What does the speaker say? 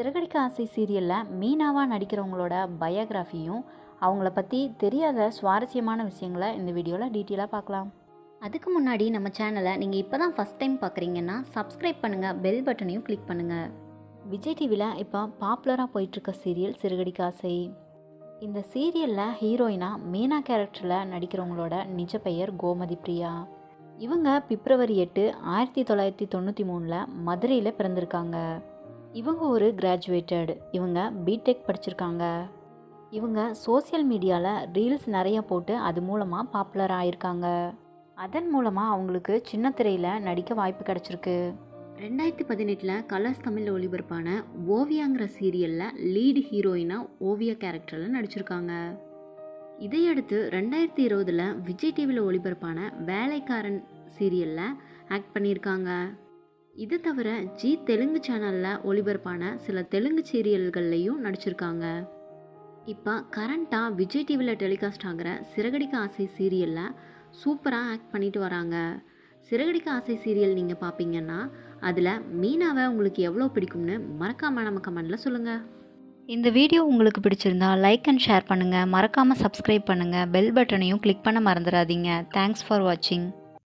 சிறகடிக்க ஆசை சீரியலில் மீனாவாக நடிக்கிறவங்களோட பயோகிராஃபியும் அவங்கள பற்றி தெரியாத சுவாரஸ்யமான விஷயங்களை இந்த வீடியோவில் டீட்டெயிலாக பார்க்கலாம் அதுக்கு முன்னாடி நம்ம சேனலை நீங்கள் இப்போ தான் ஃபஸ்ட் டைம் பார்க்குறீங்கன்னா சப்ஸ்கிரைப் பண்ணுங்கள் பெல் பட்டனையும் கிளிக் பண்ணுங்கள் விஜய் டிவியில் இப்போ பாப்புலராக போயிட்டுருக்க சீரியல் சிறுகடிக்க ஆசை. இந்த சீரியலில் ஹீரோயினாக மீனா கேரக்டரில் நடிக்கிறவங்களோட நிஜ பெயர் கோமதி பிரியா. இவங்க பிப்ரவரி எட்டு ஆயிரத்தி தொள்ளாயிரத்தி தொண்ணூற்றி மூணில் மதுரையில் பிறந்திருக்காங்க. இவங்க ஒரு கிராஜுவேட்டட் இவங்க பிடெக் படிச்சிருக்காங்க. இவங்க சோஷியல் மீடியாவில் ரீல்ஸ் நிறைய போட்டு அது மூலமாக பாப்புலர் ஆகியிருக்காங்க அதன் மூலமாக அவங்களுக்கு சின்ன திரையில் நடிக்க வாய்ப்பு கிடச்சிருக்கு. ரெண்டாயிரத்தி பதினெட்டில் கலர்ஸ் தமிழில் ஒளிபரப்பான ஓவியாங்கிற சீரியலில் லீடு ஹீரோயினாக ஓவியா கேரக்டரில் நடிச்சிருக்காங்க. இதையடுத்து ரெண்டாயிரத்தி இருபதில் விஜய் டிவியில் ஒளிபரப்பான வேலைக்காரன் சீரியலில் ஆக்ட் பண்ணியிருக்காங்க. இது தவிர ஜி தெலுங்கு சேனலில் ஒளிபரப்பான சில தெலுங்கு சீரியல்கள்லையும் நடிச்சிருக்காங்க. இப்போ கரண்ட்டாக விஜய் டிவியில் டெலிகாஸ்ட் ஆகிற சிறகடிக்க ஆசை சீரியலில் சூப்பராக ஆக்ட் பண்ணிட்டு வராங்க. சிறகடிக்க ஆசை சீரியல் நீங்கள் பார்ப்பீங்கன்னா அதில் மீனாவை உங்களுக்கு எவ்வளோ பிடிக்கும்னு மறக்காமல் நம்ம கமெண்டில் சொல்லுங்கள் இந்த வீடியோ உங்களுக்கு பிடிச்சிருந்தா லைக் அண்ட் ஷேர் பண்ணுங்கள் மறக்காமல் சப்ஸ்கிரைப் பண்ணுங்கள் பெல் பட்டனையும் கிளிக் பண்ண மறந்துடாதீங்க. தேங்க்ஸ் ஃபார் வாட்சிங்